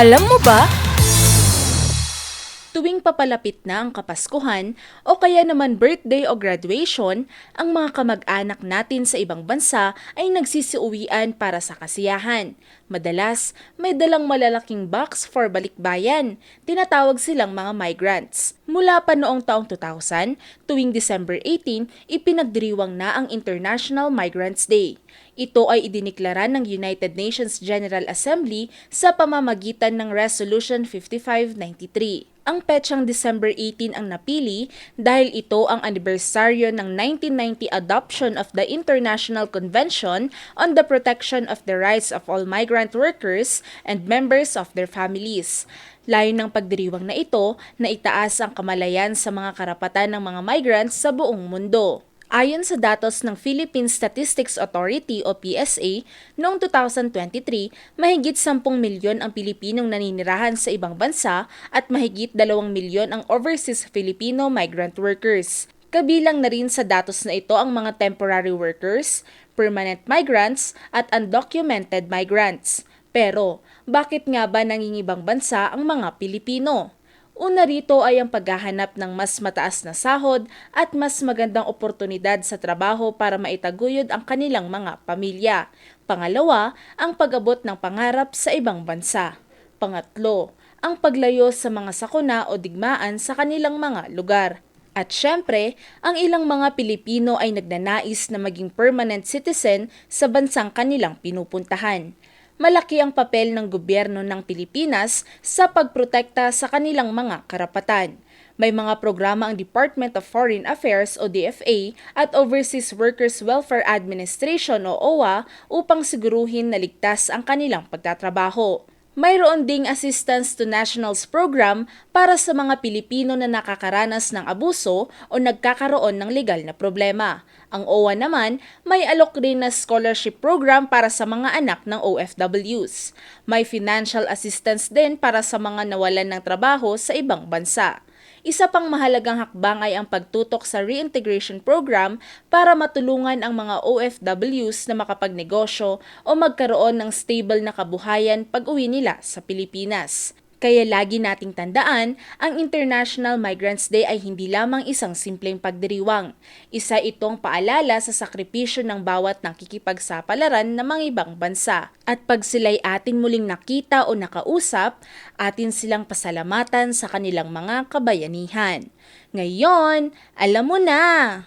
Alam mo ba? Tuwing papalapit na ang Kapaskuhan o kaya naman birthday o graduation, ang mga kamag-anak natin sa ibang bansa ay nagsisiuwian para sa kasiyahan. Madalas, may dalang malalaking box for balikbayan. Tinatawag silang mga migrants. Mula pa noong taong 2000, tuwing December 18, ipinagdiriwang na ang International Migrants Day. Ito ay idiniklara ng United Nations General Assembly sa pamamagitan ng Resolution 5593. Ang petsang December 18 ang napili dahil ito ang anibersaryo ng 1990 adoption of the International Convention on the Protection of the Rights of All Migrant Workers and Members of Their Families. Layo ng pagdiriwang na ito na itaas ang kamalayan sa mga karapatan ng mga migrants sa buong mundo. Ayon sa datos ng Philippine Statistics Authority o PSA, noong 2023, mahigit 10 milyon ang Pilipinong naninirahan sa ibang bansa at mahigit 2 milyon ang overseas Filipino migrant workers. Kabilang na rin sa datos na ito ang mga temporary workers, permanent migrants at undocumented migrants. Pero, bakit nga ba nangingibang bansa ang mga Pilipino? Una rito ay ang paghahanap ng mas mataas na sahod at mas magandang oportunidad sa trabaho para maitaguyod ang kanilang mga pamilya. Pangalawa, ang pag-abot ng pangarap sa ibang bansa. Pangatlo, ang paglayo sa mga sakuna o digmaan sa kanilang mga lugar. At syempre, ang ilang mga Pilipino ay nagnanais na maging permanent citizen sa bansang kanilang pinupuntahan malaki ang papel ng gobyerno ng Pilipinas sa pagprotekta sa kanilang mga karapatan. May mga programa ang Department of Foreign Affairs o DFA at Overseas Workers Welfare Administration o OWA upang siguruhin na ligtas ang kanilang pagtatrabaho. Mayroon ding Assistance to Nationals Program para sa mga Pilipino na nakakaranas ng abuso o nagkakaroon ng legal na problema. Ang OWA naman, may alok rin na scholarship program para sa mga anak ng OFWs. May financial assistance din para sa mga nawalan ng trabaho sa ibang bansa. Isa pang mahalagang hakbang ay ang pagtutok sa reintegration program para matulungan ang mga OFWs na makapagnegosyo o magkaroon ng stable na kabuhayan pag uwi nila sa Pilipinas. Kaya lagi nating tandaan, ang International Migrants Day ay hindi lamang isang simpleng pagdiriwang. Isa itong paalala sa sakripisyo ng bawat nakikipagsapalaran ng mga ibang bansa. At pag sila'y atin muling nakita o nakausap, atin silang pasalamatan sa kanilang mga kabayanihan. Ngayon, alam mo na!